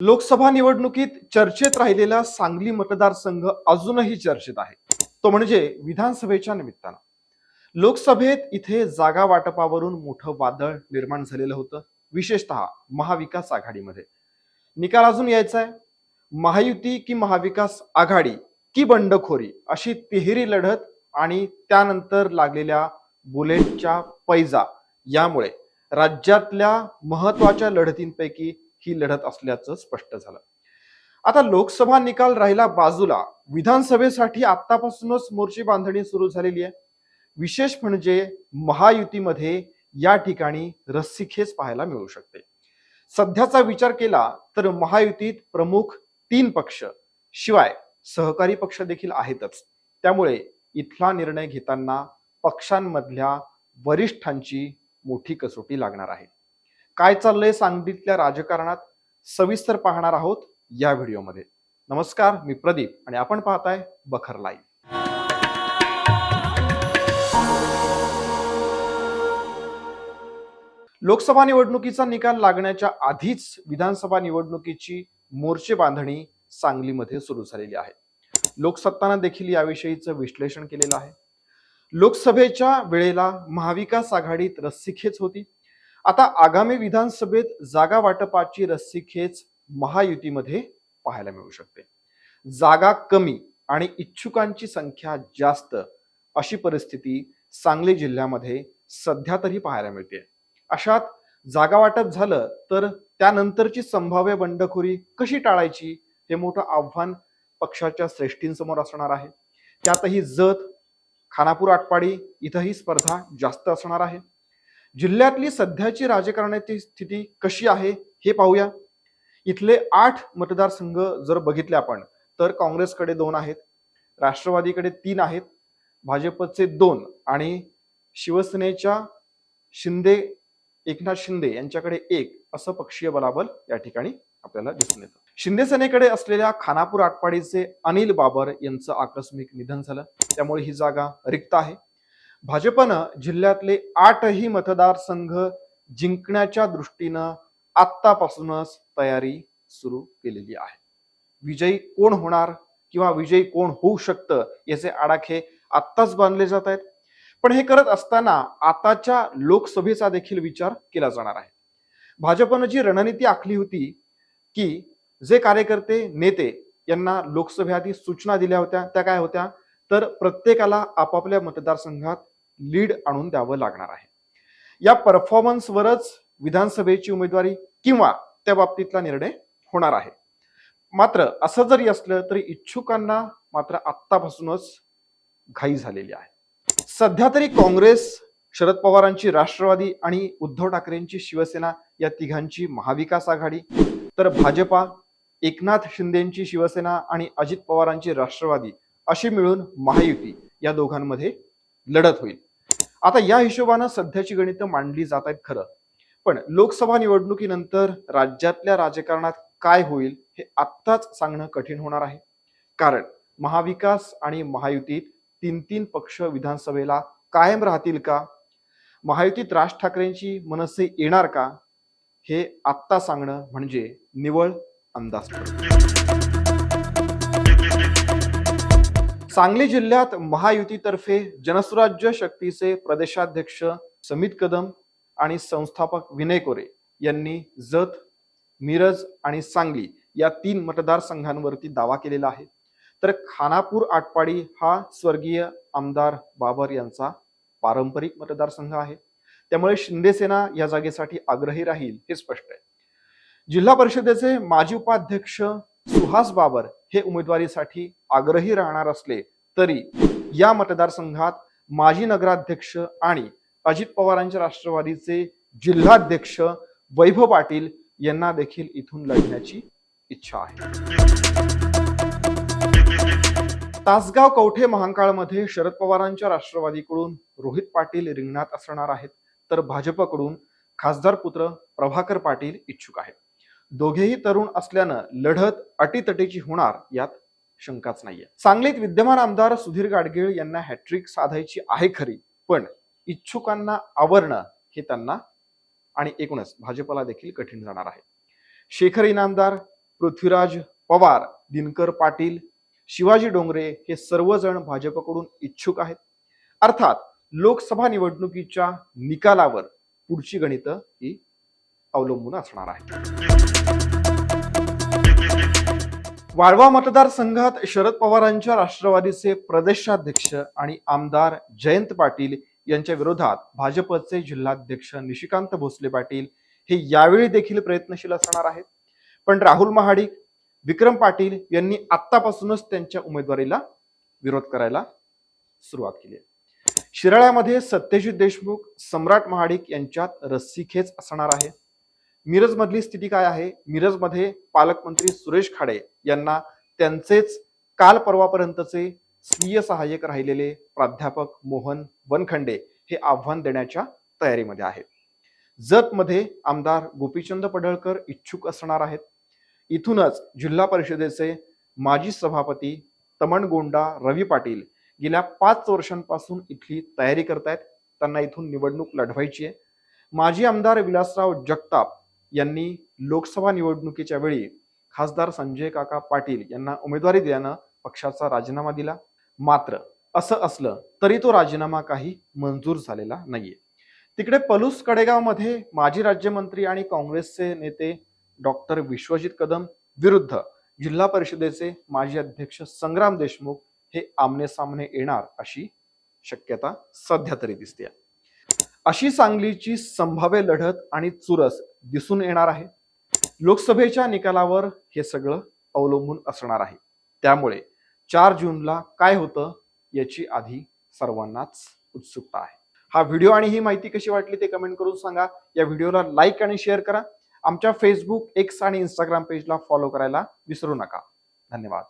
लोकसभा निवडणुकीत चर्चेत राहिलेला सांगली मतदारसंघ अजूनही चर्चेत आहे. तो म्हणजे विधानसभेच्या निमित्तानं. लोकसभेत इथे जागा वाटपावरून मोठं वादळ निर्माण झालेलं होतं. विशेषतः महाविकास आघाडीमध्ये. निकाल अजून यायचा आहे महायुती की महाविकास आघाडी की बंडखोरी अशी तिहेरी लढत आणि त्यानंतर लागलेल्या बुलेटच्या पैजा यामुळे राज्यातल्या महत्त्वाच्या लढतींपैकी ही लढत असल्याचं स्पष्ट झालं. आता लोकसभा निकाल राहिला बाजूला विधानसभेसाठी आतापासूनच मोर्चे बांधणी सुरू झालेली आहे. विशेष म्हणजे महायुतीमध्ये या ठिकाणी रस्सीखेच पाहायला मिळू शकते. सध्याचा विचार केला तर महायुतीत प्रमुख तीन पक्ष शिवाय सहकारी पक्ष देखील आहेतच. त्यामुळे इथला निर्णय घेताना पक्षांमधल्या वरिष्ठांची मोठी कसोटी लागणार आहे. काय चाललंय सांगलीतल्या राजकारणात सविस्तर पाहणार आहोत या व्हिडिओमध्ये. नमस्कार मी प्रदीप आणि आपण पाहताय बखर लाईव्ह. लोकसभा निवडणुकीचा निकाल लागण्याच्या आधीच विधानसभा निवडणुकीची मोर्चे बांधणी सांगलीमध्ये सुरू झालेली आहे. लोकसत्तानं देखील याविषयीचं विश्लेषण केलेलं आहे. लोकसभेच्या वेळेला महाविकास आघाडीत रस्सीखेच होती. आता आगामी विधानसभेत जागा वाटपाची रस्सीखेच महायुतीमध्ये पाहायला मिळू शकते. जागा कमी आणि इच्छुकांची संख्या जास्त अशी परिस्थिती सांगली जिल्ह्यामध्ये सध्या तरी पाहायला मिळते. अशात जागा वाटप झालं तर त्यानंतरची संभाव्य बंडखोरी कशी टाळायची हे मोठं आव्हान पक्षाच्या श्रेष्ठींसमोर असणार आहे. त्यातही जत खानापूर आटपाडी इथंही स्पर्धा जास्त असणार आहे. जिल्ह्यातली सध्याची राजकारणाची स्थिती कशी आहे हे पाहूया. इथले आठ मतदारसंघ जर बघितले आपण तर काँग्रेसकडे दोन आहेत राष्ट्रवादीकडे तीन आहेत भाजपचे दोन आणि शिवसेनेच्या शिंदे एकनाथ शिंदे यांच्याकडे एक असं पक्षीय बलाबल या ठिकाणी आपल्याला दिसून येतं. शिंदे सेनेकडे असलेल्या खानापूर आटपाडीचे अनिल बाबर यांचं आकस्मिक निधन झालं. त्यामुळे ही जागा रिक्त आहे. भाजपनं जिल्ह्यातले आठही मतदारसंघ जिंकण्याच्या दृष्टीनं आत्तापासूनच तयारी सुरू केलेली आहे. विजयी कोण होणार किंवा विजयी कोण होऊ शकतं याचे आडाखे आत्ताच बांधले जात आहेत. पण हे करत असताना आताच्या लोकसभेचा देखील विचार केला जाणार आहे. भाजपनं जी रणनीती आखली होती की जे कार्यकर्ते नेते यांना लोकसभेआधी सूचना दिल्या होत्या त्या काय होत्या? तर प्रत्येकाला आपापल्या मतदारसंघात लीड आणून द्यावं लागणार आहे. या परफॉर्मन्सवरच विधानसभेची उमेदवारी किंवा त्या बाबतीतला निर्णय होणार आहे. मात्र असं जरी असलं तरी इच्छुकांना मात्र आत्तापासूनच घाई झालेली आहे. सध्या तरी काँग्रेस शरद पवारांची राष्ट्रवादी आणि उद्धव ठाकरेंची शिवसेना या तिघांची महाविकास आघाडी तर भाजपा एकनाथ शिंदेची शिवसेना आणि अजित पवारांची राष्ट्रवादी अशी मिळून महायुती या दोघांमध्ये लढत होईल. आता या हिशोबानं सध्याची गणितं मांडली जात आहेत खरं. पण लोकसभा निवडणुकीनंतर राज्यातल्या राजकारणात काय होईल हे आत्ताच सांगणं कठीण होणार आहे. कारण महाविकास आणि महायुतीत तीन तीन पक्ष विधानसभेला कायम राहतील का? महायुतीत राज ठाकरेंची मनसे येणार का? हे आत्ता सांगणं म्हणजे निवळ अंदाज. सांगली जिल्ह्यात महायुतीतर्फे जनसुराज्य शक्तीचे प्रदेशाध्यक्ष समित कदम आणि संस्थापक विनय कोरे यांनी जत मिरज आणि सांगली या तीन मतदारसंघांवरती दावा केलेला आहे. तर खानापूर आटपाडी हा स्वर्गीय आमदार बाबर यांचा पारंपरिक मतदारसंघ आहे. त्यामुळे शिंदेसेना या जागेसाठी आग्रही राहील हे स्पष्ट आहे. जिल्हा परिषदेचे माजी उपाध्यक्ष सुहास बाबर हे उमेदवारीसाठी आग्रही राहणार असले तरी या मतदारसंघात माजी नगराध्यक्ष आणि अजित पवारांच्या राष्ट्रवादीचे जिल्हाध्यक्ष वैभव पाटील यांना देखील इथून लढण्याची इच्छा आहे. तासगाव कवठे महांकाळमध्ये शरद पवारांच्या राष्ट्रवादीकडून रोहित पाटील रिंगणात असणार आहेत तर भाजपकडून खासदार पुत्र प्रभाकर पाटील इच्छुक आहेत. दोघेही तरुण असल्यानं लढत अटीतटीची होणार यात शंकाच नाहीये. सांगलीत विद्यमान आमदार सुधीर गाडगीळ यांना हॅट्रिक साधायची आहे खरी पण इच्छुकांना आवरणं हे त्यांना आणि एकूणच भाजपला देखील कठीण जाणार आहे. शेखर इनामदार पृथ्वीराज पवार दिनकर पाटील शिवाजी डोंगरे हे सर्वजण भाजपकडून इच्छुक आहेत. अर्थात लोकसभा निवडणुकीच्या निकालावर पुढची गणितं ही अवलंबून असणार आहे वाळवा मतदारसंघात शरद पवारांच्या राष्ट्रवादीचे प्रदेशाध्यक्ष आणि आमदार जयंत पाटील यांच्या विरोधात भाजपचे जिल्हाध्यक्ष निशिकांत भोसले पाटील हे यावेळी देखील प्रयत्नशील असणार आहेत. पण राहुल महाडिक विक्रम पाटील यांनी आत्तापासूनच त्यांच्या उमेदवारीला विरोध करायला सुरुवात केली आहे. शिराळ्यामध्ये सत्यजित देशमुख सम्राट महाडिक यांच्यात रस्सीखेच असणार आहे. मिरजमधली स्थिती काय आहे? मिरजमध्ये पालकमंत्री सुरेश खाडे यांना त्यांचेच काल परवापर्यंतचे स्वीय सहाय्यक राहिलेले प्राध्यापक मोहन वनखंडे हे आव्हान देण्याच्या तयारीमध्ये आहेत. जतमध्ये आमदार गोपीचंद पडळकर इच्छुक असणार आहेत. इथूनच जिल्हा परिषदेचे माजी सभापती तमणगोंडा रवी पाटील गेल्या पाच वर्षांपासून इथली तयारी करतायत. त्यांना इथून निवडणूक लढवायची आहे. माजी आमदार विलासराव जगताप यांनी लोकसभा निवडणुकीच्या वेळी खासदार संजय काका पाटील यांना उमेदवारी दिल्यानं पक्षाचा राजीनामा दिला. मात्र असं असलं तरी तो राजीनामा काही मंजूर झालेला नाहीये. तिकडे पलूस कडेगावमध्ये माजी राज्यमंत्री आणि काँग्रेसचे नेते डॉक्टर विश्वजित कदम विरुद्ध जिल्हा परिषदेचे माजी अध्यक्ष संग्राम देशमुख हे आमने सामने येणार अशी शक्यता सध्या तरी दिसते अशी सांगलीची संभाव्य लढत आणि चुरस दिसून येणार आहे. लोकसभेच्या निकालावर हे सगळं अवलंबून असणार आहे. त्यामुळे चार जूनला काय होतं याची आधी सर्वांनाच उत्सुकता आहे. हा व्हिडिओ आणि ही माहिती कशी वाटली ते कमेंट करून सांगा. या व्हिडिओला लाईक आणि शेअर करा. आमच्या फेसबुक एक्स आणि इंस्टाग्राम पेजला फॉलो करायला विसरू नका. धन्यवाद.